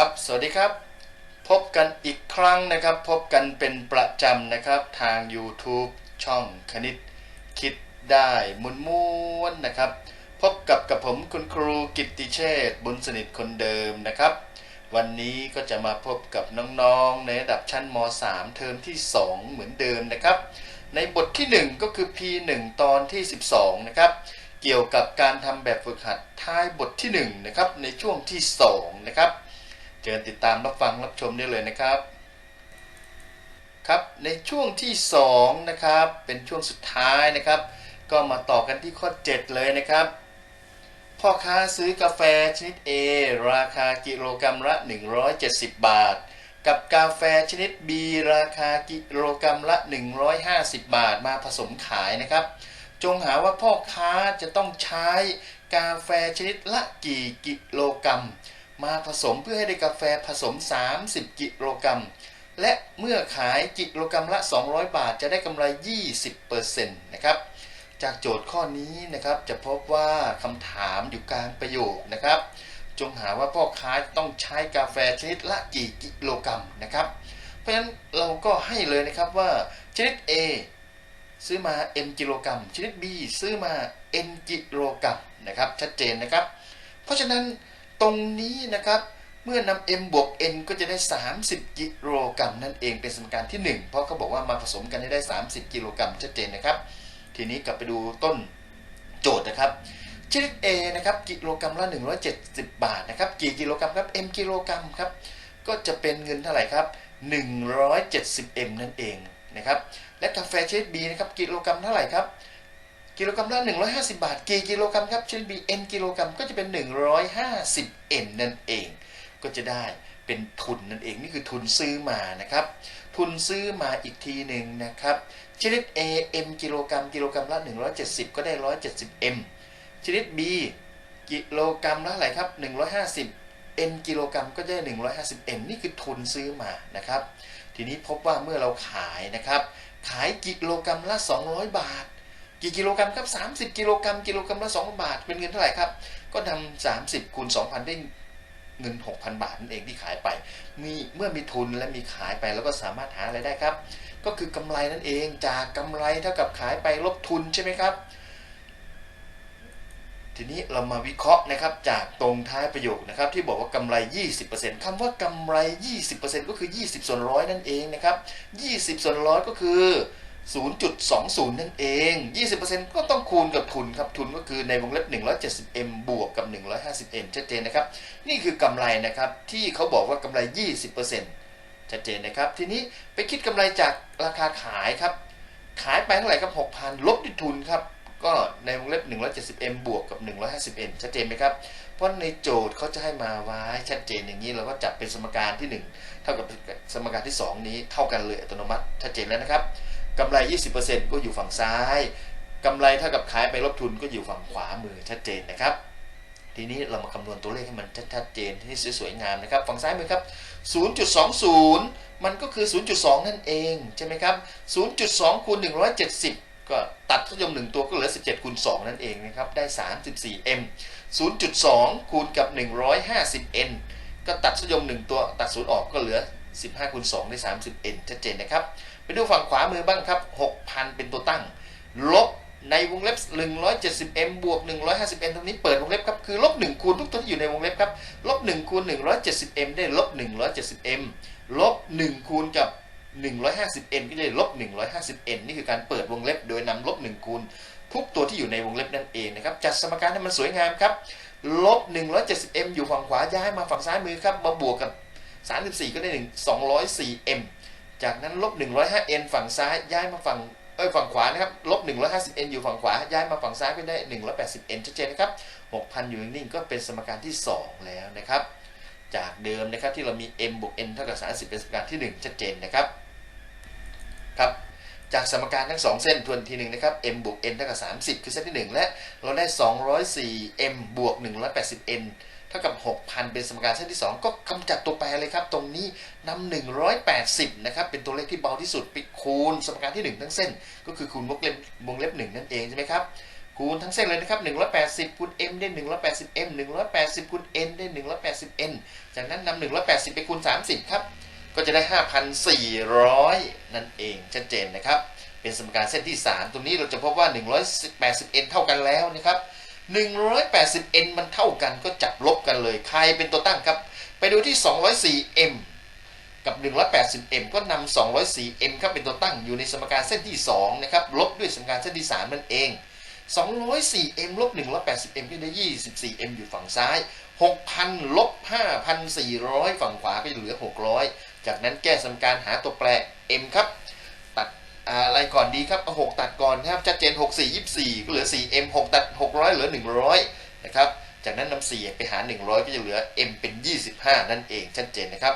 ครับ สวัสดีครับ พบกันอีกครั้งนะครับ พบกันเป็นประจำนะครับ ทาง YouTube ช่องคณิต คิดได้มุนม้วนนะครับ พบกับกับผมคุณครูกิตติเชษฐ์บุญสนิทคนเดิมนะครับ วันนี้ก็จะมาพบกับน้องๆ ในระดับชั้นม .3 เทอมที่ 2 เหมือนเดิมนะครับ ในบทที่ 1 ก็คือ P1 ตอนที่ 12 นะครับเกี่ยวกับการทำแบบฝึกหัดท้ายบทที่1นะครับในช่วงที่2นะครับ เชิญติดตามรับฟังรับชมได้เลยนะครับ ครับในช่วงที่2นะครับเป็นช่วงสุดท้ายนะครับ ก็มาต่อกันที่ข้อ 7 เลยนะครับ พ่อค้าซื้อกาแฟชนิด A ราคากิโลกรัมละ 170 บาท กับกาแฟชนิด B ราคากิโลกรัมละ 150 บาทมาผสมขายนะครับ จงหาว่าพ่อค้าจะต้องใช้กาแฟชนิดละกี่กิโลกรัมม มาผสมเพื่อให้ได้กาแฟผสม 30 กิโลกรัม และเมื่อขายกิโลกรัมละ 200 บาทจะได้กำไร 20%นะครับจากโจทย์ข้อนี้นะครับจะพบว่าคำถามอยู่กลางประโยคนะครับ จงหาว่าพ่อค้าต้องใช้กาแฟชนิดละกี่กิโลกรัมนะครับ เพราะฉะนั้นเราก็ให้เลยนะครับว่าชนิด A ซื้อมา m กิโลกรัมชนิด B ซื้อมา n กิโลกรัมนะครับชัดเจนนะครับ เพราะฉะนั้น ตรงนี้นะครับเมื่อนำ m บวก n ก็จะได้ 30 กิโลกรัมนั่นเองเป็นสมการที่ 1 เพราะเขาบอกว่ามาผสมกันให้ได้ 30 กิโลกรัมชัดเจนนะครับ ทีนี้กลับไปดูต้นโจทย์นะครับชนิด A นะครับกิโลกรัมละ 170 บาทนะครับกี่กิโลกรัมครับ m กิโลกรัมครับก็จะเป็นเงินเท่าไหร่ครับ 170m นั่นเองนะครับและกาแฟชนิด B นะครับกิโลกรัมเท่าไหร่ครับ กิโลกรัมละ 150 บาท กี่กิโลกรัมครับชนิด B n กิโลกรัมก็จะเป็น 150n นั่นเอง ก็จะได้เป็นทุนนั่นเองนี่คือทุนซื้อมานะครับ ทุนซื้อมาอีกทีหนึ่งนะครับชนิด A m กิโลกรัมกิโลกรัมละ 170 ก็ได้ 170m ชนิด B กิโลกรัมละเท่าไรครับ 150 n กิโลกรัมก็ได้ 150n นี่คือทุนซื้อมานะครับ ทีนี้พบว่าเมื่อเราขายนะครับ ขายกิโลกรัมละ 200 บาท กี่กิโลกรัมครับ 30 กิโลกรัม กิโลกรัมละ 2 บาท เป็นเงินเท่าไหร่ครับ ก็นำ30คูณ2,000 ได้เงิน 6,000 บาทนั่นเองที่ขายไป มีเมื่อมีทุนและมีขายไปแล้วก็สามารถหาอะไรายได้ครับ ก็คือกำไรนั่นเองจากกำไรเท่ากับขายไปลบทุนใช่ไหมครับ ทีนี้เรามาวิเคราะห์นะครับจากตรงท้ายประโยคนะครับที่บอกว่ากำไร 20%คำว่ากำไร 20%ก็คือ 20 ส่วนร้อยนั่นเองนะครับ 20 ส่วนร้อยก็คือ 0.20 นั่นเอง 20%ก็ต้องคูณกับทุนครับ ทุนก็คือในวงเล็บ 170m บวกกับ 150m ชัดเจนนะครับ นี่คือกำไรนะครับ ที่เขาบอกว่ากำไร 20%ชัดเจนนะครับ ทีนี้ไปคิดกำไรจากราคาขายครับ ขายไปเท่าไหร่ครับ 6,000 ลบด้วยทุนครับ ก็ในวงเล็บ 170m บวกกับ 150m ชัดเจนไหมครับ เพราะในโจทย์เขาจะให้มาไว้ชัดเจนอย่างนี้ เราก็จับเป็นสมการที่ 1 เท่ากับสมการที่ 2 นี้เท่ากันเลยอัตโนมัติชัดเจนแล้วนะครับ กำไร 20%ก็อยู่ฝั่งซ้ายกำไรเท่ากับขายไปลบทุนก็อยู่ฝั่งขวามือชัดเจนนะครับ ทีนี้เรามาคำนวณตัวเลขให้มันชัดเจนที่สวยๆงามนะครับ ฝั่งซ้ายมือครับ 0.20 มันก็คือ 0.2 นั่นเองใช่ไหมครับ 0.2คูณ170 ก็ตัดทศยม1ตัวก็เหลือ 17คูณ2นั่นเองนะครับ ได้ 34m 0.2 คูณกับ 150n ก็ตัดทศยม1ตัวตัดศูนย์ออกก็เหลือ 15คูณ2ได้ 30n ชัดเจนนะครับ ไปดูฝั่งขวามือบ้างครับ 6,000 เป็นตัวตั้ง ลบในวงเล็บ 170m บวก 150m ตรงนี้เปิดวงเล็บครับ คือลบ1คูณทุกตัวที่อยู่ในวงเล็บครับ ลบ1คูณ 170m ได้ลบ 170m ลบ1คูณกับ 150n ก็ได้ลบ 150n นี่คือการเปิดวงเล็บ โดยนำลบ1คูณทุกตัวที่อยู่ในวงเล็บนั่นเองนะครับ จัดสมการให้มันสวยงามครับ ลบ 170m อยู่ฝั่งขวาย้ายมาฝั่งซ้ายมือครับ มาบวกกับ 34 ก็ได้ 1 204m จากนั้นลบ 105n ฝั่งซ้ายย้ายมาฝั่งเอ้ยฝั่งขวานะครับลบ 150n อยู่ฝั่งขวา ย้ายมาฝั่งซ้ายก็ได้ 180n ชัดเจนนะครับ6,000 อยู่นิ่งก็เป็นสมการที่ 2 แล้วนะครับ จากเดิมนะครับที่เรามี m บวก n เท่ากับ 30 เป็นสมการที่ 1 ชัดเจนนะครับครับจากสมการทั้ง 2 เส้นทวนทีหนึ่งนะครับ m บวก n เท่ากับ 30 คือเส้นที่ 1 และเราได้ 204m บวก 180n ท่ากับ 6,000 เป็นสมการเส้นที่ 2 ก็กำจัดตัวแปรเลยครับ ตรงนี้นำ180 นะครับ เป็นตัวเลขที่เบาที่สุดไปคูณสมการที่ 1 ทั้งเส้น ก็คือคูณวงเล็บวงเล็บ 1 นั่นเองใช่ไหมครับ คูณทั้งเส้นเลยนะครับ 180คูณ m ได้ 180m 180คูณ n ได้ 180n จากนั้นนำ180 ไปคูณ 30 ครับ ก็จะได้ 5,400 นั่นเองชัดเจนนะครับ เป็นสมการเส้นที่ 3 ตรงนี้เราจะพบว่า 180n เท่ากันแล้วนะครับ 180n มันเท่ากันก็จับลบกันเลย ใครเป็นตัวตั้งครับ ไปดูที่ 204m กับ 180m ก็นำ 204m ครับเป็นตัวตั้งอยู่ในสมการเส้นที่2นะครับลบด้วยสมการเส้นที่3นั่นเอง 204m ลบ 180m ก็ได้ 24m อยู่ฝั่งซ้าย 6,000 ลบ 5,400 ฝั่งขวาก็จะเหลือ 600 จากนั้นแก้สมการหาตัวแปร m ครับ อะไรก่อนดีครับเอา6ตัดก่อนนะครับชัดเจน 6 4 24 ก็เหลือ 4m 6 ตัด 600 เหลือ 100 นะครับ จากนั้นนำ4ไปหาร 100 ก็จะเหลือ m เป็น 25 นั่นเองชัดเจนนะครับ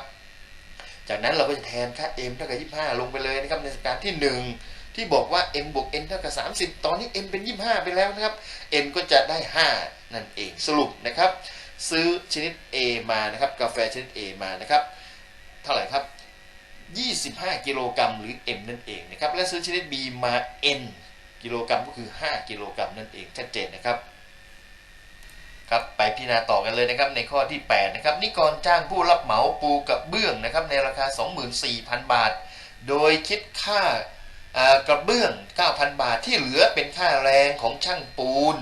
จากนั้นเราก็จะแทนค่า m เท่ากับ 25 ลงไปเลยนะครับ ในสการที่ 1 ที่บอกว่า m บวก n เท่ากับ 30 ตอนนี้ m เป็น 25 ไปแล้วนะครับ m ก็จะได้ 5 นั่นเองสรุปนะครับ ซื้อชนิด A มานะครับกาแฟชนิด A มานะครับ เท่าไหร่ครับ 25 กิโลกรัมหรือ M นั่นเองนะครับ และซื้อชนิด B มา N กิโลกรัมก็คือ 5 กิโลกรัมนั่นเองชัดเจนนะครับครับไปพิจารณาต่อกันเลยนะครับในข้อที่8นะครับนิกรจ้างผู้รับเหมาปูกับเบื้องนะครับในราคา 24,000 บาท โดยคิดค่าอ่ากระเบื้อง 9,000 บาทที่เหลือเป็นค่าแรงของช่างปูน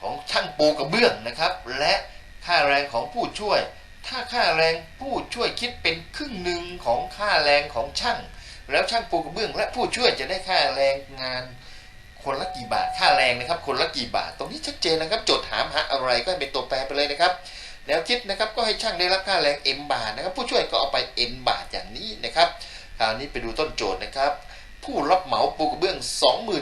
ของช่างปูกระเบื้องนะครับ และค่าแรงของผู้ช่วย ถ้าค่าแรงผู้ช่วยคิดเป็นครึ่งหนึ่งของค่าแรงของช่าง แล้วช่างปูกระเบื้อง และผู้ช่วยจะได้ค่าแรงงาน คนละกี่บาทค่าแรงนะครับ คนละกี่บาท ตรงนี้ชัดเจนนะครับโจทย์ถามหาอะไรก็ให้เป็นตัวแปรไปเลยนะครับแนวคิดนะครับก็ให้ช่างได้รับค่าแรง m บาทนะครับ ผู้ช่วยก็เอาไป n บาทอย่างนี้นะครับคราวนี้ไปดูต้นโจทย์นะครับ ผู้รับเหมาปูกระเบื้อง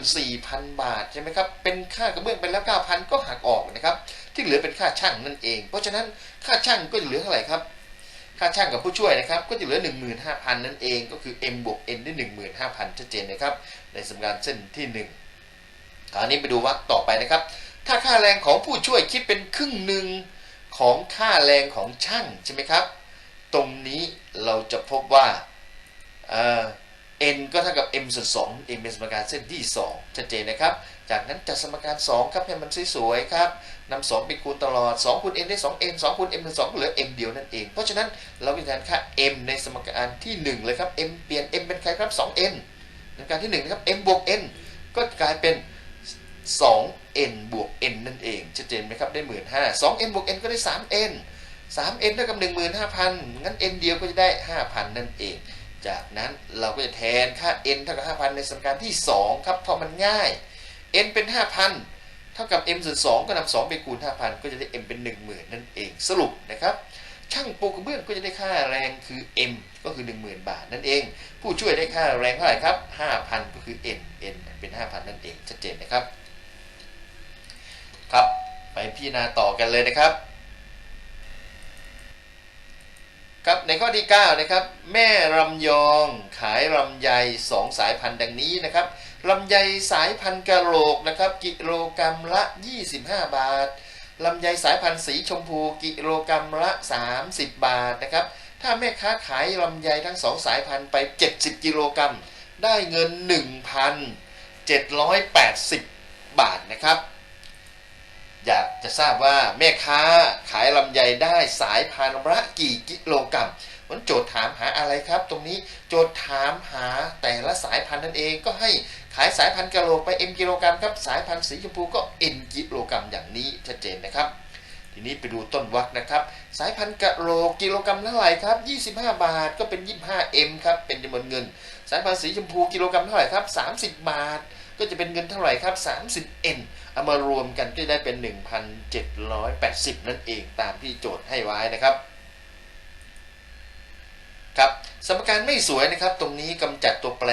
24,000 บาทใช่ไหมครับ เป็นค่ากระเบื้องไปแล้ว 9,000 ก็หักออกนะครับ ที่เหลือเป็นค่าช่างนั่นเอง เพราะฉะนั้นค่าช่างก็เหลือเท่าไหร่ครับ ค่าช่างกับผู้ช่วยนะครับ ก็จะเหลือ 15,000 นั่นเอง ก็คือ m บวก n ได้ 15,000 ชัดเจนนะครับ ในสมการเส้นที่ 1 คราวนี้ไปดูวรรคต่อไปนะครับ ถ้าค่าแรงของผู้ช่วยคิดเป็นครึ่งหนึ่งของค่าแรงของช่างใช่ไหมครับ ตรงนี้เราจะพบว่าเอ่อ n ก็เท่ากับ m ส่วน2 m เป็นสมการเส้นที่ 2 ชัดเจนนะครับ จากนั้นจัดสมการ 2 ครับให้มันสวยๆครับนำ2ไปคูณตลอด 2คูณ n ได้ 2n 2คูณ m เป็น2ก็เหลือ m เดียวนั่นเอง เพราะฉะนั้นเราก็จะแทนค่า m ในสมการที่ 1 เลยครับ m เปลี่ยน m เป็นใครครับ 2n สมการที่ 1 นะครับ m บวก n ก็กลายเป็น 2n บวก n นั่นเอง ชัดเจนไหมครับ ได้ 15 2n บวก n ก็ได้ 3n 3n เท่ากับ15,000 งั้น n เดียวก็จะได้ 5,000 นั่นเอง จากนั้นเราก็จะแทนค่า n เท่ากับ 5,000 ในสมการที่ 2 ครับเพราะมันง่าย n เป็น 5,000 เท่ากับ m ส่วน2ก็นำ2ไปคูณ 5,000 ก็จะได้ m เป็น 10,000 นั่นเองสรุปนะครับช่างปูกระเบื้องก็จะได้ค่าแรงคือ m ก็คือ 10,000 บาทนั่นเอง ผู้ช่วยได้ค่าแรงเท่าไหร่ครับ 5,000 ก็คือ n n เป็น 5,000 นั่นเองชัดเจนนะครับ ครับไปพิจารณาต่อกันเลยนะครับ ครับในข้อที่9นะครับแม่ลำยองขายลำไย2สายพันธุ์ดังนี้นะครับลำไยสายพันธุ์กะโหลกนะครับกิโลกรัมละ 25 บาทลำไยสายพันธุ์สีชมพูกิโลกรัมละ 30 บาทนะครับถ้าแม่ค้าขายลำไยทั้ง2สายพันธุ์ไป 70 กิโลกรัมได้เงิน 1,780 บาทนะครับ อยากจะทราบว่าแม่ค้าขายลำไยได้สายพันธุ์ละกี่กิโลกรัมมันโจทย์ถามหาอะไรครับ ตรงนี้โจทย์ถามหาแต่ละสายพันธุ์นั่นเองก็ให้ขายสายพันธุ์กะโหลกไป m กิโลกรัมครับสายพันธุ์สีชมพูก็ n กิโลกรัมอย่างนี้ชัดเจนนะครับ ทีนี้ไปดูต้นวรรคนะครับ สายพันธุ์กะโหลกกิโลกรัมเท่าไหร่ครับ 25 บาทก็เป็น 25m ครับเป็นจำนวนเงิน สายพันธุ์สีชมพูกิโลกรัมเท่าไหร่ครับ 30 บาท ก็จะเป็นเงินเท่าไหร่ครับ 30n เอามารวมกันก็จะได้เป็น 1,780 นั่นเองตามที่โจทย์ให้ไว้นะครับครับสมการไม่สวยนะครับ ตรงนี้กำจัดตัวแปร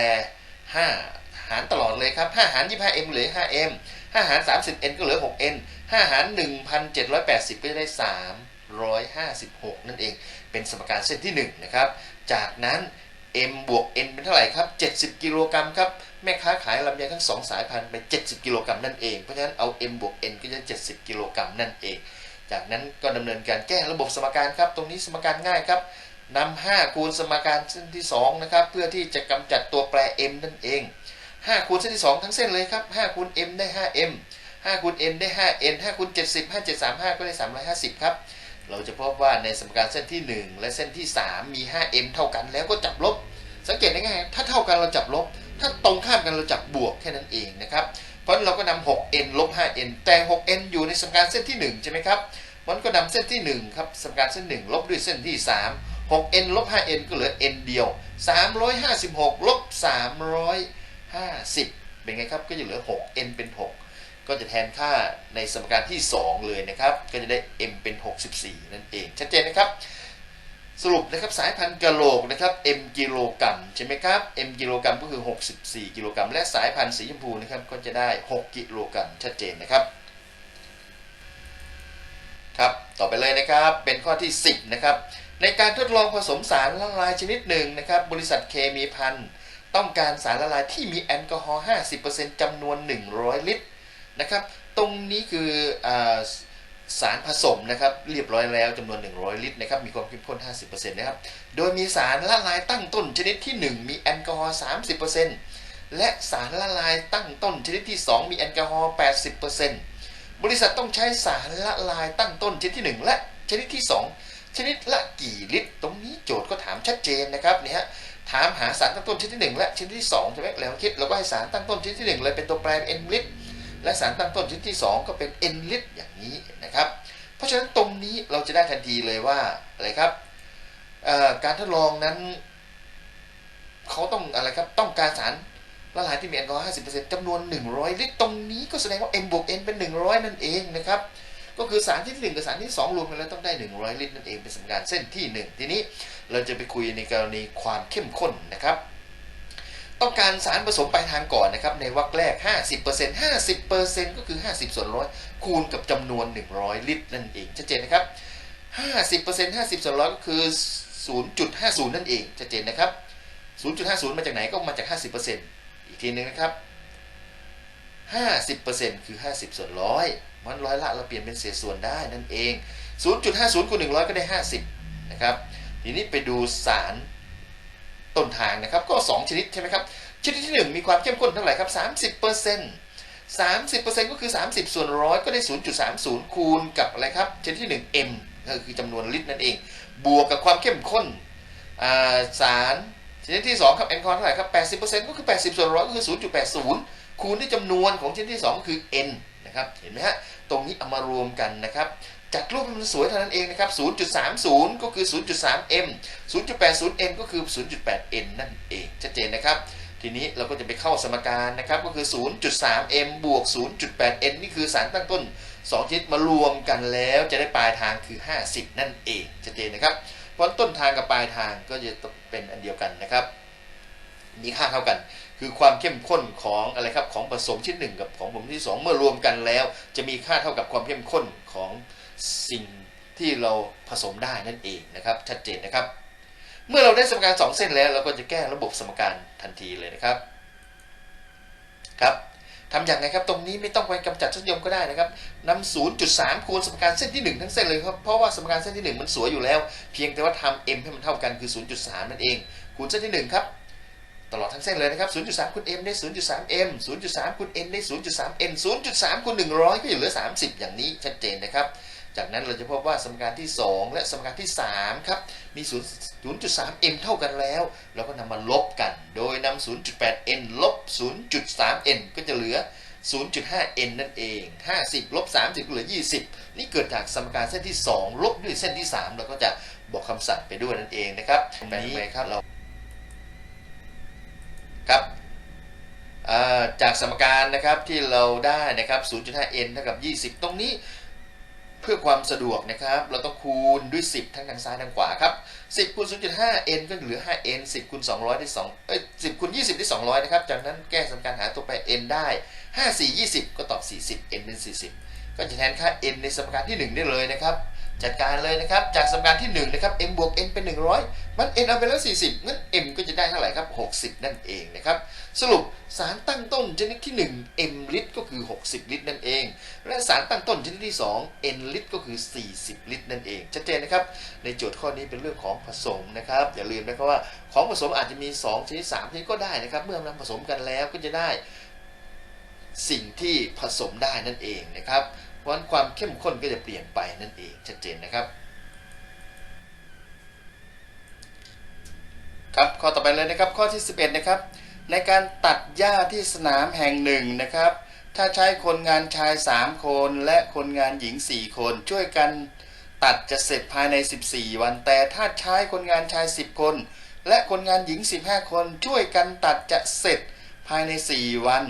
5 หารตลอดเลยครับ5หาร 25m เหลือ 5m 5หาร 30n ก็เหลือ 6n 5หาร 1,780 ก็จะได้ 356 นั่นเอง เป็นสมการเส้นที่ 1 นะครับ จากนั้น m บวก n เป็นเท่าไหร่ครับ 70 กิโลกรัมครับ แม่ค้าขายลำไยทั้ง2สายพันธุ์ไป 70 กิโลกรัมนั่นเอง เพราะฉะนั้นเอา m บวก n ก็จะ 70 กิโลกรัมนั่นเอง จากนั้นก็ดำเนินการแก้ระบบสมการครับ ตรงนี้สมการง่ายครับนำ5คูณสมการเส้นที่2นะครับเพื่อที่จะกำจัดตัวแปร m นั่นเอง 5 คูณเส้นที่ 2 ทั้งเส้นเลยครับ5คูณ m ได้ 5m 5คูณ n ได้ 5n 5คูณ70 5 7 3 5 ก็ได้ 350 ครับ เราจะพบว่าในสมการเส้นที่ 1 และเส้นที่ 3 มี 5m เท่ากันแล้วก็จับลบ สังเกตได้ง่ายถ้าเท่ากันเราจับลบ ถ้าตรงข้ามกันเราจับบวกแค่นั้นเองนะครับ เพราะเราก็นำ 6n ลบ 5n แต่ 6n อยู่ในสมการเส้นที่ 1 ใช่ไหมครับ มันก็นำเส้นที่ 1 ครับสมการเส้น 1 ลบด้วยเส้นที่ 3 6n ลบ 5n ก็เหลือ n เดียว 356 ลบ 350 เป็นไงครับ ก็จะเหลือ 6n เป็น 6 ก็จะแทนค่าในสมการที่ 2 เลยนะครับ ก็จะได้ m เป็น 64 นั่นเอง ชัดเจนนะครับ สรุปนะครับสายพันธุ์กะโหลกนะครับ m กิโลกรัมใช่ไหมครับ m กิโลกรัมก็คือ 64 กิโลกรัม และสายพันธุ์สีชมพูนะครับก็จะได้ 6 กิโลกรัมชัดเจนนะครับครับต่อไปเลยนะครับเป็นข้อที่ 10นะครับในการทดลองผสมสารละลายชนิดหนึ่งนะครับบริษัทเคมีพันธุ์ต้องการสารละลายที่มีแอลกอฮอล์ 50%จำนวน 100 ลิตรนะครับตรงนี้คืออ สารผสมนะครับเรียบร้อยแล้วจำนวน 100 ลิตรนะครับมีความเข้มข้น 50%นะครับโดยมีสารละลายตั้งต้นชนิดที่ 1 มีแอลกอฮอล์30%และสารละลายตั้งต้นชนิดที่ 2 มีแอลกอฮอล์80%บริษัทต้องใช้สารละลายตั้งต้นชนิดที่ 1 และชนิดที่ 2 ชนิดละกี่ลิตร ตรงนี้โจทย์ก็ถามชัดเจนนะครับเนี่ยฮะถามหาสารตั้งต้นชนิดที่ 1 และชนิดที่2ใช่ไหมแล้วคิดเราก็ให้สารตั้งต้นชนิดที่ 1 เลยเป็นตัวแปร n ลิตร และสารตั้งต้นชนิดที่ 2 ก็เป็น n ลิตรอย่างนี้นะครับ เพราะฉะนั้นตรงนี้เราจะได้ทันทีเลยว่าอะไรครับการทดลองนั้นเขาต้องอะไรครับต้องการสารละลายที่มีแอลกอฮอล์50%จำนวน 100 ลิตร ตรงนี้ก็แสดงว่า m บวก n เป็น 100 นั่นเองนะครับ ก็คือสารที่ 1 กับสารที่ 2 รวมกันแล้วต้องได้ 100 ลิตรนั่นเองเป็นสมการเส้นที่ 1 ทีนี้เราจะไปคุยในกรณีความเข้มข้นนะครับ ต้องการสารผสมปลายทางก่อนนะครับ ในวรรคแรก 50% 50%ก็คือ 50 ส่วนร้อยคูณกับจำนวน 100 ลิตรนั่นเอง ชัดเจนนะครับ 50% 50 ส่วนร้อยก็คือ 0.50 นั่นเอง ชัดเจนนะครับ 0.50 มาจากไหนก็มาจาก 50%อีกทีนึงนะครับ 50%คือ 50 ส่วนร้อยมันร้อยละเราเปลี่ยนเป็นเศษส่วนได้นั่นเอง 0.50คูณ100 ก็ได้ 50 นะครับ ทีนี้ไปดูสาร ต้นทางนะครับ ก็ 2 ชนิดใช่ไหมครับ ชนิดที่ 1 มีความเข้มข้นเท่าไหร่ครับ30% 30%ก็คือ 30 ส่วนร้อยก็ได้ 0.30 คูณกับอะไรครับ ชนิดที่ 1 m ก็คือจำนวนลิตรนั่นเอง บวกกับความเข้มข้นสารชนิดที่ 2 ครับแอลกอฮอล์เท่าไหร่ครับ 80%ก็คือ 80 ส่วนร้อยก็คือ 0.80 คูณด้วยจำนวนของชนิดที่2ก็คือ n นะครับ เห็นไหมฮะ ตรงนี้เอามารวมกันนะครับ จัดรูปมันสวยเท่านั้นเองนะครับ 0.30 ก็คือ 0.3m 0.80n ก็คือ 0.8n นั่นเอง ชัดเจนนะครับ ทีนี้เราก็จะไปเข้าสมการนะครับ ก็คือ 0.3m บวก 0.8n นี่คือสารตั้งต้น 2 ชนิดมารวมกันแล้วจะได้ปลายทางคือ 50 นั่นเอง ชัดเจนนะครับ เพราะต้นทางกับปลายทางก็จะเป็นอันเดียวกันนะครับ มีค่าเท่ากัน คือความเข้มข้นของอะไรครับ ของผสมชิ้นหนึ่งกับของผสมที่สองเมื่อรวมกันแล้ว จะมีค่าเท่ากับความเข้มข้นของ สิ่งที่เราผสมได้นั่นเองนะครับ ชัดเจนนะครับ เมื่อเราได้สมการสองเส้นแล้ว เราก็จะแก้ระบบสมการทันทีเลยนะครับครับทำอย่างไรครับตรงนี้ไม่ต้องไปกำจัดทศนิยมก็ได้นะครับนำ0.3 คูณสมการเส้นที่ 1 ทั้งเส้นเลยครับเพราะว่าสมการเส้นที่ 1 มันสวยอยู่แล้ว เพียงแต่ว่าทำ m ให้มันเท่ากันคือ 0.3 นั่นเอง คูณเส้นที่ 1 ครับ ตลอดทั้งเส้นเลยนะครับ 0.3 คูณ m ได้ 0.3m 0.3 คูณ n ได้ 0.3n 0.3 คูณ 100 ก็อยู่เหลือ 30 อย่างนี้ชัดเจนนะครับ จากนั้นเราจะพบว่าสมการที่ 2 และสมการที่ 3 ครับ มี 0.3m เท่ากันแล้ว เราก็นำมาลบกัน โดยนำ 0.8n ลบ 0.3n ก็จะเหลือ 0.5n นั่นเอง 50 ลบ 30 เหลือ 20 นี่เกิดจากสมการเส้นที่ 2 ลบด้วยเส้นที่ 3 เราก็จะบอกคำสั่งไปด้วยนั่นเองนะครับแปลงไปครับเราครับจากสมการนะครับที่เราได้นะครับ 0.5n เท่ากับ 20 ตรงนี้ เพื่อความสะดวกนะครับ เราต้องคูณด้วย 10 ทั้งทางซ้ายทางขวาครับ 10คูณ 0.5n ก็เหลือ 5n 10คูณ200ได้2เอ้ย10คูณ20ได้200 นะครับ จากนั้นแก้สมการหาตัวแปร n ได้ 5 4 20 ก็ตอบ 40 n เป็น 40 ก็จะแทนค่า n ในสมการที่ 1 ได้เลยนะครับ จัดการเลยนะครับ จากสมการที่1นะครับ m บวก n เป็น 100 มัน n เอาไปแล้ว 40 งั้น m ก็จะได้เท่าไหร่ครับ 60 นั่นเองนะครับ สรุปสารตั้งต้นชนิดที่ 1 m ลิตรก็คือ 60 ลิตรนั่นเอง และสารตั้งต้นชนิดที่ 2 n ลิตรก็คือ 40 ลิตรนั่นเอง ชัดเจนนะครับ ในโจทย์ข้อนี้เป็นเรื่องของผสมนะครับ อย่าลืมนะครับว่าของผสมอาจจะมี 2 ชนิด 3 ชนิดก็ได้นะครับ เมื่อนำผสมกันแล้วก็จะได้ สิ่งที่ผสมได้นั่นเองนะครับ เพราะนั้นความเข้มข้นก็จะเปลี่ยนไปนั่นเองชัดเจนนะครับ ครับข้อต่อไปเลยนะครับข้อที่ 11 นะครับ ในการตัดหญ้าที่สนามแห่งหนึ่งนะครับ ถ้าใช้คนงานชาย 3 คนและคนงานหญิง 4 คนช่วยกันตัดจะเสร็จภายใน 14 วัน แต่ถ้าใช้คนงานชาย 10 คน และคนงานหญิง 15 คนช่วยกันตัดจะเสร็จภายใน 4 วัน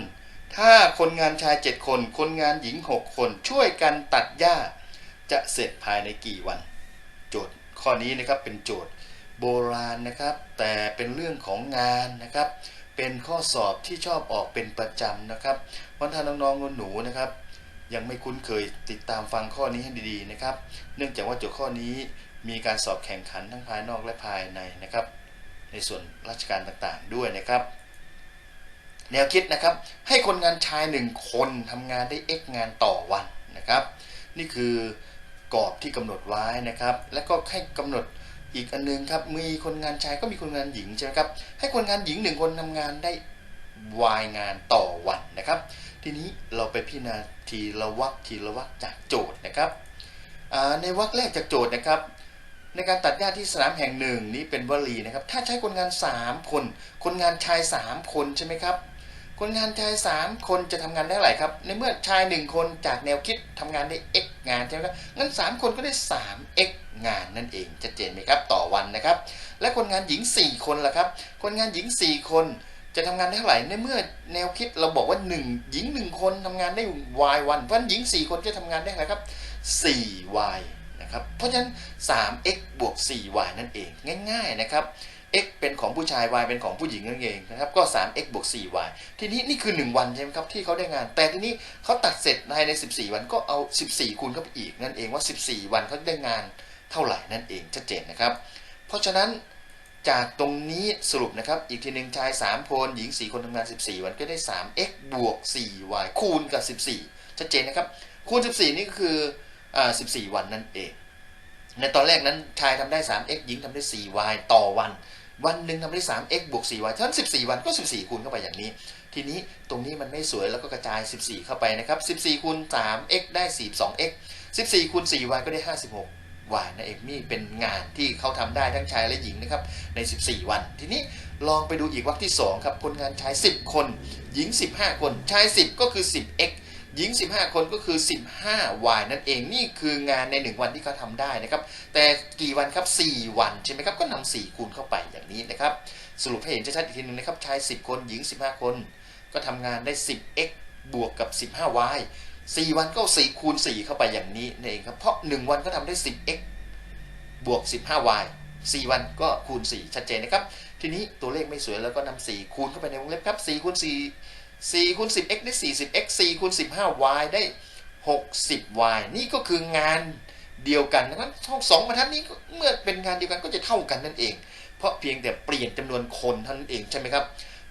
ถ้าคนงานชาย7คน คนงานหญิง6คนช่วยกันตัดหญ้า จะเสร็จภายในกี่วัน โจทย์ข้อนี้นะครับเป็นโจทย์โบราณนะครับ แต่เป็นเรื่องของงานนะครับ เป็นข้อสอบที่ชอบออกเป็นประจำนะครับวันทานน้องๆหนูๆนะครับ ยังไม่คุ้นเคยติดตามฟังข้อนี้ให้ดีๆนะครับ เนื่องจากว่าโจทย์ข้อนี้มีการสอบแข่งขันทั้งภายนอกและภายในนะครับ ในส่วนราชการต่างๆด้วยนะครับ แนวคิดนะครับ ให้คนงานชายหนึ่งคนทำงานได้ x งานต่อวันนะครับ นี่คือกรอบที่กำหนดไว้นะครับ และก็ให้กำหนดอีกอันนึงครับ มีคนงานชายก็มีคนงานหญิงใช่ไหมครับ ให้คนงานหญิงหนึ่งคนทำงานได้ y งานต่อวันนะครับ ทีนี้เราไปพิจารณาทีละวรรทีละวรรจากโจทย์นะครับในวรรคแรกจากโจทย์นะครับ ในการตัดหญ้าที่สนามแห่งหนึ่งนี้เป็นวลีนะครับ ถ้าใช้คนงาน 3 คน คนงานชาย 3 คนใช่ไหมครับ คนงานชาย 3 คนจะทำงานได้เท่าไหร่ครับ ในเมื่อชาย 1 คนจากแนวคิดทำงานได้ x งานใช่ไหมครับ งั้น 3 คนก็ได้ 3x งานนั่นเองชัดเจนไหมครับ ต่อวันนะครับ และคนงานหญิง 4 คนล่ะครับ คนงานหญิง 4 คนจะทำงานได้เท่าไหร่ในเมื่อแนวคิดเราบอกว่า 1 หญิง 1 คนทำงานได้ y วันเพราะฉะนั้นหญิง 4 คนจะทำงานได้เท่าไหร่ครับ 4y นะครับ เพราะฉะนั้น 3x บวก 4y นั่นเองง่าย ๆนะครับ x เป็นของผู้ชาย y เป็นของผู้หญิงนั่นเองนะครับก็ 3x บวก 4y ทีนี้นี่คือ 1 วันใช่ไหมครับที่เขาได้งาน แต่ทีนี้เขาตัดเสร็จภายใน 14 วันก็เอา 14 คูณเข้าไปอีกนั่นเองว่า 14 วันเขาได้งานเท่าไหร่นั่นเองชัดเจนนะครับ เพราะฉะนั้นจากตรงนี้สรุปนะครับอีกทีหนึ่งชาย 3 คนหญิง 4 คนทำงาน 14 วันก็ได้ 3x บวก 4y คูณกับ 14 ชัดเจนนะครับคูณ 14 นี่ก็คืออ่า14 วันนั่นเอง ในตอนแรกนั้นชายทำได้ 3x หญิงทำได้ 4y ต่อวัน วันหนึ่งทำได้ 3x บวก 4y ทั้ง14 วันก็ 14 คูณเข้าไปอย่างนี้ ทีนี้ตรงนี้มันไม่สวยแล้วก็กระจาย 14 เข้าไปนะครับ 14 คูณ 3x ได้ 42x 14 คูณ 4y ก็ได้ 56 y นั่นเองนี่เป็นงานที่เขาทำได้ทั้งชายและหญิงนะครับใน 14 วัน ทีนี้ลองไปดูอีกวรรคที่ 2 ครับ คนงานชาย 10 คน หญิง 15 คน ชาย 10 ก็คือ 10x หญิง 15 คนก็คือ 15y นั่นเองนี่คืองานใน 1 วันที่เขาทำได้นะครับแต่กี่วันครับ 4 วันใช่ไหมครับก็นำ4คูณเข้าไปอย่างนี้นะครับสรุปให้เห็นชัดๆอีกทีหนึงนะครับชาย 10 คนหญิง 15 คน ก็ทำงานได้ 10x บวกกับ 15y 4 วันก็4คูณ4เข้าไปอย่างนี้นั่นเองครับเพราะ 1 วันก็ทำได้ 10x บวก 15y 4 วันก็คูณ 4 ชัดเจนนะครับ ทีนี้ตัวเลขไม่สวยแล้วก็นำ4คูณเข้าไปในวงเล็บครับ4คูณ4 4คูณ 10x ได้ 40x 4คูณ 15y ได้ 60y นี่ก็คืองานเดียวกันนะครับสองบรรทัดนี้เมื่อเป็นงานเดียวกันก็จะเท่ากันนั่นเอง เพราะเพียงแต่เปลี่ยนจำนวนคนเท่านั้นเองใช่ไหมครับ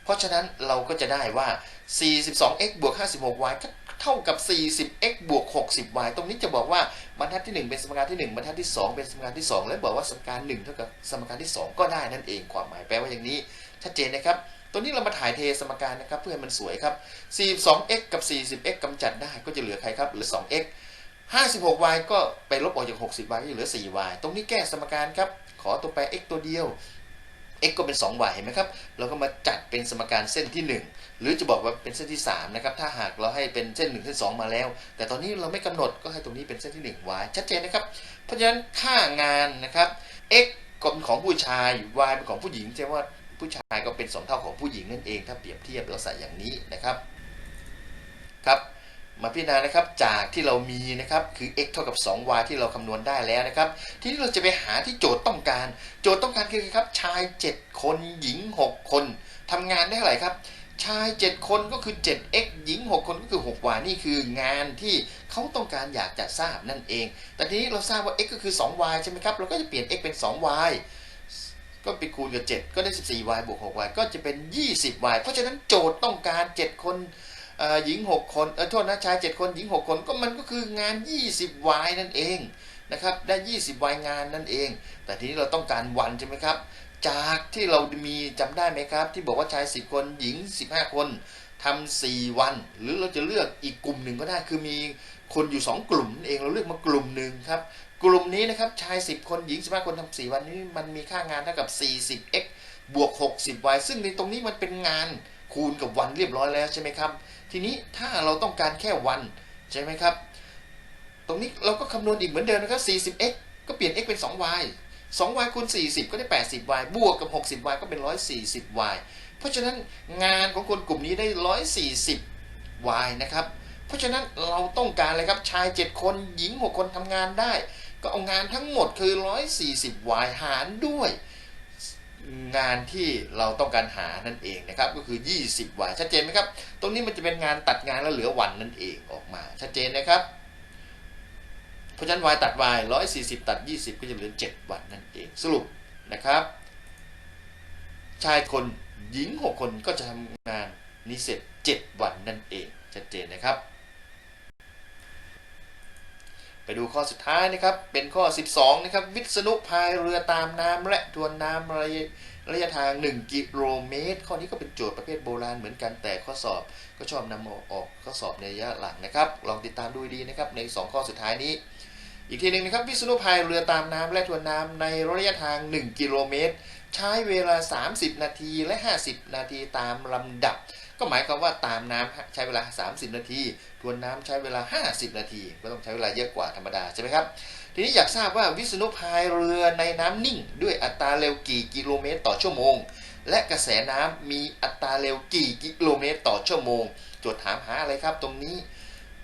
เพราะฉะนั้นเราก็จะได้ว่า 42x บวก 56y ก็เท่ากับ 40x บวก 60y ตรงนี้จะบอกว่าบรรทัดที่ 1 เป็นสมการที่ 1 บรรทัดที่ 2 เป็นสมการที่ 2 และบอกว่าสมการ 1 เท่ากับสมการที่ 2 ก็ได้นั่นเอง ความหมายแปลว่าอย่างนี้ชัดเจนนะครับ ตัวนี้เรามาถ่ายเทสมการนะครับ เพื่อให้มันสวยครับ 42x กับ 40x กำจัดได้ก็จะเหลือใครครับเหลือ 2x 56y ก็ไปลบออกจาก 60y ก็จะเหลือ 4y ตรงนี้แก้สมการครับ ขอตัวแปร x ตัวเดียว x ก็เป็น 2y เห็นไหมครับ เราก็มาจัดเป็นสมการเส้นที่ 1 หรือจะบอกว่าเป็นเส้นที่3นะครับ ถ้าหากเราให้เป็นเส้น 1 เส้น 2 มาแล้ว แต่ตอนนี้เราไม่กำหนดก็ให้ตรงนี้เป็นเส้นที่ 1y ชัดเจนนะครับ เพราะฉะนั้นค่างานนะครับ x ก็เป็นของผู้ชาย y เป็นของผู้หญิงแสดงว่า ผู้ชายก็เป็น2เท่าของผู้หญิงนั่นเองถ้าเปรียบเทียบเราใส่อย่างนี้นะครับครับมาพิจารณานะครับจากที่เรามีนะครับคือ x เท่ากับ 2y ที่เราคำนวณได้แล้วนะครับ ทีนี้เราจะไปหาที่โจทย์ต้องการ โจทย์ต้องการคืออะไรครับชาย 7 คนหญิง 6 คนทำงานได้เท่าไหร่ครับ ชาย 7 คนก็คือ 7x หญิง 6 คนก็คือ 6y นี่คืองานที่เขาต้องการอยากจะทราบนั่นเอง แต่ทีนี้เราทราบว่า x ก็คือ 2y ใช่ไหมครับเราก็จะเปลี่ยน x เป็น 2y ก็ไปคูณกับ 7 ก็ได้ 14y บวก 6y ก็จะเป็น 20y เพราะฉะนั้นโจทย์ต้องการ 7 คนอ่อหญิง 6 คนเออโทษนะชาย 7 คนหญิง 6 คนก็มันก็คืองาน 20y นั่นเองนะครับได้ 20y งานนั่นเอง แต่ทีนี้เราต้องการวันใช่ไหมครับ จากที่เรามีจำได้ไหมครับ ที่บอกว่าชาย 10 คนหญิง 15 คนทำ4วัน หรือเราจะเลือกอีกกลุ่มหนึ่งก็ได้คือมีคนอยู่ 2 กลุ่มนั่นเองเราเลือกมากลุ่มหนึ่งครับ กลุ่มนี้นะครับชาย 10 คนหญิง 15 คนทำ4วันนี้มันมีค่างานเท่ากับ 40x บวก 60y ซึ่งในตรงนี้มันเป็นงานคูณกับวันเรียบร้อยแล้วใช่ไหมครับ ทีนี้ถ้าเราต้องการแค่วันใช่ไหมครับ ตรงนี้เราก็คำนวณอีกเหมือนเดิมนะครับ 40x ก็เปลี่ยน x เป็น 2y 2y คูณ 40 ก็ได้ 80y บวกกับ 60y ก็เป็น 140y เพราะฉะนั้นงานของคนกลุ่มนี้ได้ 140y นะครับ เพราะฉะนั้นเราต้องการอะไรครับ ชาย 7 คน หญิง 6 คนทำงานได้ ก็เอางานทั้งหมดคือ 140y หารด้วย งานที่เราต้องการหานั่นเองนะครับ ก็คือ 20y ชัดเจนไหมครับ ตรงนี้มันจะเป็นงานตัดงานแล้วเหลือวันนั่นเองออกมา ชัดเจนนะครับ เพราะฉะนั้น y ตัด y 140 ตัด 20 ก็จะเหลือ 7 วันนั่นเอง สรุปนะครับ ชายคนหญิง 6 คนก็จะทำงานนี้เสร็จ 7 วันนั่นเอง ชัดเจนนะครับ ไปดูข้อสุดท้ายนะครับ เป็นข้อ 12 นะครับ วิษณุพายเรือตามน้ำและทวนน้ำระยะระยะทาง 1 กิโลเมตร ข้อนี้ก็เป็นโจทย์ประเภทโบราณเหมือนกันแต่ข้อสอบก็ชอบนำมาออกข้อสอบในระยะหลังนะครับ ลองติดตามดูดีนะครับ ใน 2 ข้อสุดท้ายนี้ อีกทีหนึ่งนะครับวิษณุพายเรือตามน้ำและทวนน้ำในระยะทาง 1 กิโลเมตร ใช้เวลา 30 นาทีและ 50 นาทีตามลำดับ ก็หมายความว่าตามน้ำใช้เวลา 30 นาทีทวนน้ำใช้เวลา 50 นาที ก็ต้องใช้เวลาเยอะกว่าธรรมดาใช่ไหมครับ ทีนี้อยากทราบว่าวิษณุพายเรือในน้ำนิ่ง ด้วยอัตราเร็วกี่กิโลเมตรต่อชั่วโมง และกระแสน้ำมีอัตราเร็วกี่กิโลเมตรต่อชั่วโมง โจทย์ถามหาอะไรครับ ตรงนี้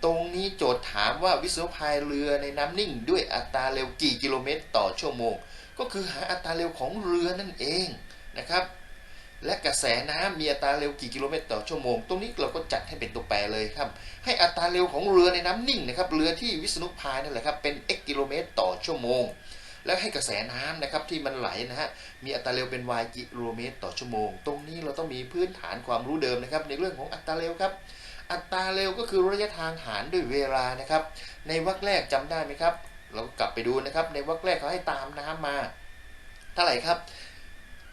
ตรงนี้โจทย์ถามว่าวิษณุพายเรือในน้ำนิ่ง ด้วยอัตราเร็วกี่กิโลเมตร ต่อชั่วโมง ก็คือหาอัตราเร็วของเรือนั่นเองนะครับ และกระแสน้ำมีอัตราเร็วกี่กิโลเมตรต่อชั่วโมง ตรงนี้เราก็จัดให้เป็นตัวแปรเลยครับ ให้อัตราเร็วของเรือในน้ำนิ่งนะครับ เรือที่วิษณุพายนั่นแหละครับ เป็น x กิโลเมตรต่อชั่วโมง แล้วให้กระแสน้ำนะครับที่มันไหลนะฮะ มีอัตราเร็วเป็น y กิโลเมตรต่อชั่วโมง ตรงนี้เราต้องมีพื้นฐานความรู้เดิมนะครับ ในเรื่องของอัตราเร็วครับ อัตราเร็วก็คือระยะทางหารด้วยเวลานะครับ ในวรรคแรกจำได้ไหมครับ เรากลับไปดูนะครับ ในวรรคแรกเขาให้ตามน้ำมา เท่าไหร่ครับ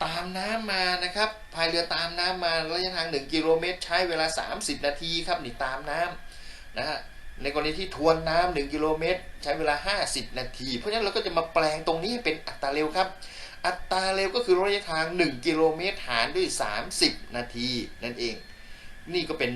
ตามน้ำมานะครับพายเรือตามน้ำมาระยะทาง 1 กิโลเมตร ใช้เวลา 30 นาทีครับนี่ตามน้ำนะฮะในกรณีที่ทวนน้ำ1กิโลเมตร ใช้เวลา 50 นาที เพราะฉะนั้นเราก็จะมาแปลงตรงนี้ให้เป็นอัตราเร็วครับ อัตราเร็วก็คือระยะทาง 1 กิโลเมตรหารด้วย 30 นาทีนั่นเอง นี่ก็เป็น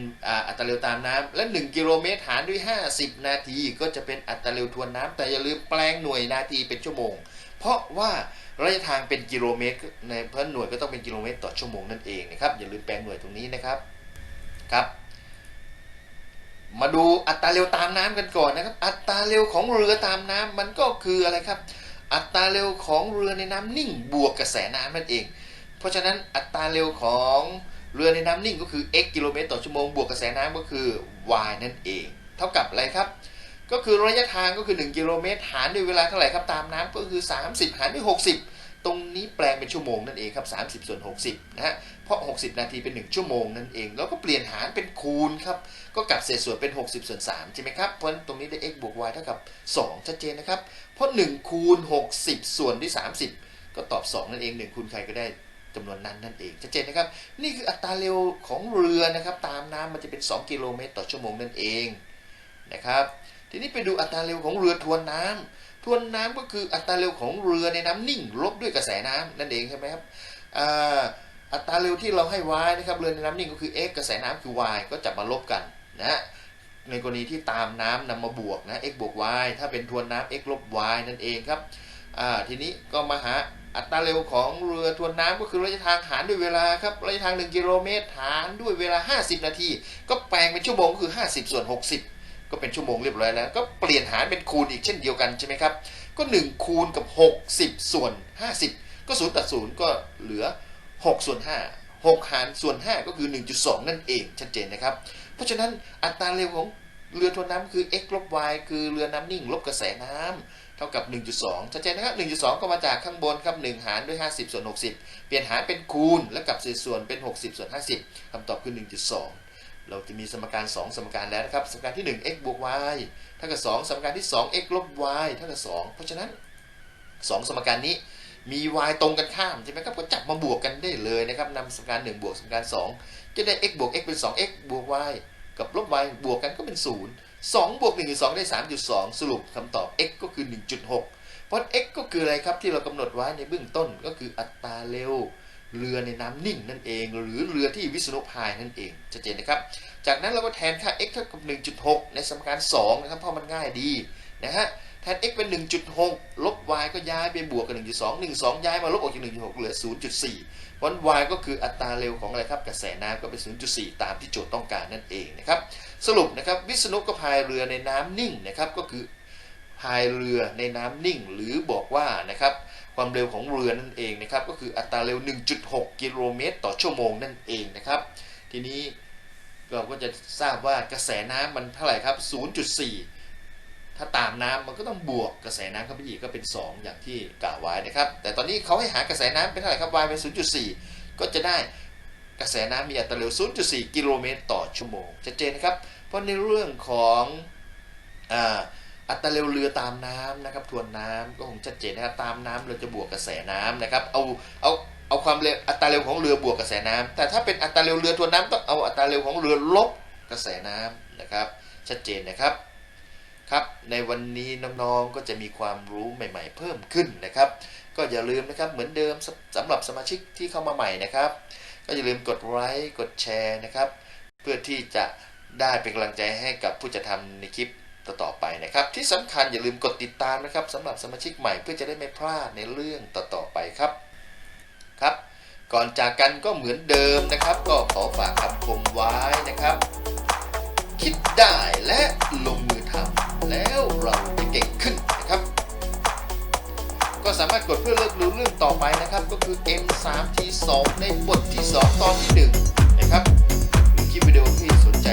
อัตราเร็วตามน้ำและ 1 กิโลเมตรหารด้วย 50 นาที ก็จะเป็นอัตราเร็วทวนน้ำแต่อย่าลืมแปลงหน่วยนาทีเป็นชั่วโมง เพราะว่า ระยะทางเป็นกิโลเมตรในเพราะหน่วยก็ต้องเป็นกิโลเมตรต่อชั่วโมงนั่นเองนะครับอย่าลืมแปลงหน่วยตรงนี้นะครับครับ มาดูอัตราเร็วตามน้ำกันก่อนนะครับ อัตราเร็วของเรือตามน้ำมันก็คืออะไรครับ อัตราเร็วของเรือในน้ำนิ่งบวกกระแสน้ำนั่นเอง เพราะฉะนั้นอัตราเร็วของเรือในน้ำนิ่งก็คือ x กิโลเมตรต่อชั่วโมงบวกกระแสน้ำก็คือ y นั่นเอง เท่ากับอะไรครับ ก็คือระยะทางก็คือ 1 กิโลเมตร หารด้วยเวลาเท่าไหร่ครับตามน้ำก็คือ 30 หารด้วย 60 ตรงนี้แปลงเป็นชั่วโมงนั่นเองครับ30 ส่วน 60 นะฮะ เพราะ 60 นาทีเป็น 1 ชั่วโมงนั่นเอง แล้วก็เปลี่ยนหารเป็นคูณครับ ก็กลับเศษส่วนเป็น 60 ส่วน 3 ใช่ไหมครับ เพราะตรงนี้ได้ x บวก y เท่ากับ 2 ชัดเจนนะครับ เพราะ 1 คูณ 60 ส่วนด้วย 30 ก็ตอบ 2 นั่นเอง 1 คูณใครก็ได้จำนวนนั้นนั่นเองชัดเจนนะครับ นี่คืออัตราเร็วของเรือนะครับ ตามน้ำมันจะเป็น 2 กิโลเมตรต่อชั่วโมงนั่นเองนะครับ ทีนี้ไปดูอัตราเร็วของเรือทวนน้ำทวนน้ำก็คืออัตราเร็วของเรือในน้ำนิ่ง ลบด้วยกระแสน้ำนั่นเองใช่ไหมครับอัตราเร็วที่เราให้ y นะครับเรือในน้ำนิ่งก็คือ x กระแสน้ำคือ y ก็จับมาลบกันนะในกรณีที่ตามน้ำนำมาบวกนะ x บวก y ถ้าเป็นทวนน้ำ x ลบ y นั่นเองครับทีนี้ก็มาหาอัตราเร็วของเรือทวนน้ำก็คือระยะทางหารด้วยเวลาครับระยะทาง 1 กิโลเมตรหารด้วยเวลา 50 นาที ก็แปลงเป็นชั่วโมงก็คือ 50 ส่วน 60 ก็เป็นชั่วโมงเรียบร้อยแล้ว ก็เปลี่ยนหารเป็นคูณอีกเช่นเดียวกันใช่ไหมครับ ก็ 1 คูณกับ 60 ส่วน 50 ก็0ตัด0ก็เหลือ 6 ส่วน 5 6 หารส่วน 5 ก็คือ 1.2 นั่นเองชัดเจนนะครับ เพราะฉะนั้นอัตราเร็วของเรือทวนน้ำคือ x ลบ y คือเรือน้ำนิ่ง ลบกระแสน้ำเท่ากับ 1.2 ชัดเจนนะครับ 1.2 ก็มาจากข้างบนครับ 1 หารด้วย 50 ส่วน 60 เปลี่ยนหารเป็นคูณแล้วกลับเศษส่วนเป็น 60 ส่วน 50คำตอบคือ 1.2 เราจะมีสมการ 2 สมการแล้วนะครับ สมการที่ 1 x บวก y เท่ากับ 2 สมการที่ 2 x ลบ y เท่ากับ 2 เพราะฉะนั้น 2 สมการนี้มี y ตรงกันข้ามใช่ไหมครับก็จับมาบวกกันได้เลยนะครับนำสมการ 1 บวกสมการ 2 จะได้ x บวก x เป็น 2x บวก y กับลบ y บวกกันก็เป็น 0 2 บวก1 2ได้ 3.2 สรุปคำตอบ x ก็คือ 1.6 เพราะ x ก็คืออะไรครับที่เรากำหนดไว้ในเบื้องต้นก็คืออัตราเร็ว เรือในน้ำนิ่งนั่นเอง หรือเรือที่วิษณุพายนั่นเองชัดเจนนะครับ จากนั้นเราก็แทนค่า x เท่ากับ 1.6 ในสมการ2นะครับเพราะมันง่ายดีนะฮะแทน x เป็น 1.6 ลบ y ก็ย้ายไปบวกกับ 1.2 1.2 ย้ายมาลบออกจาก 1.6 เหลือ 0.4เพราะ y ก็คืออัตราเร็วของอะไรครับกระแสน้ำก็เป็น 0.4 ตามที่โจทย์ต้องการนั่นเองนะครับสรุปนะครับวิษณุก็พายเรือในน้ำนิ่งนะครับก็คือพายเรือในน้ำนิ่ง หรือบอกว่านะครับ ความเร็วของเรือนั่นเองนะครับก็คืออัตราเร็ว 1.6 กิโลเมตรต่อชั่วโมงนั่นเองนะครับ ทีนี้เราก็จะทราบว่ากระแสน้ำมันเท่าไหร่ครับ 0.4 ถ้าตามน้ำมันก็ต้องบวกกระแสน้ำเข้าไปอีกก็เป็น 2 อย่างที่กล่าวไว้นะครับ แต่ตอนนี้เขาให้หากระแสน้ำเป็นเท่าไหร่ครับ y เป็น 0.4 ก็จะได้กระแสน้ำมีอัตราเร็ว 0.4 กิโลเมตรต่อชั่วโมงชัดเจนนะครับ เพราะในเรื่องของอ่า อัตราเร็วเรือตามน้ำนะครับ ทวนน้ำก็คงชัดเจนนะครับตามน้ำเราจะบวกกระแสน้ำนะครับ เอาเอาเอาความเร็วอัตราเร็วของเรือบวกกระแสน้ำแต่ถ้าเป็นอัตราเร็วเรือทวนน้ำต้องเอาอัตราเร็วของเรือลบกระแสน้ำนะครับ ชัดเจนนะครับครับ ในวันนี้น้องๆก็จะมีความรู้ใหม่ ๆ เพิ่มขึ้นนะครับ ก็อย่าลืมนะครับเหมือนเดิมสสำหรับสมาชิกที่เข้ามาใหม่นะครับ ก็อย่าลืมกดไลค์กดแชร์นะครับ เพื่อที่จะได้เป็นกำลังใจให้กับผู้จะทำในคลิป ต่อๆไปนะครับ ที่สำคัญอย่าลืมกดติดตามนะครับสำหรับสมาชิกใหม่เพื่อจะได้ไม่พลาดในเรื่องต่อๆไปครับครับ ก่อนจากกันก็เหมือนเดิมนะครับ ก็ขอฝากคำคมไว้นะครับ คิดได้และลงมือทำแล้วเราจะเก่งขึ้นนะครับ ก็สามารถกดเพื่อเลือกรู้เรื่องต่อไปนะครับ ก็คือ M3 T2 ในบทที่ 2 ตอนที่ 1 นะครับหรือคลิปวิดีโอที่สนใจ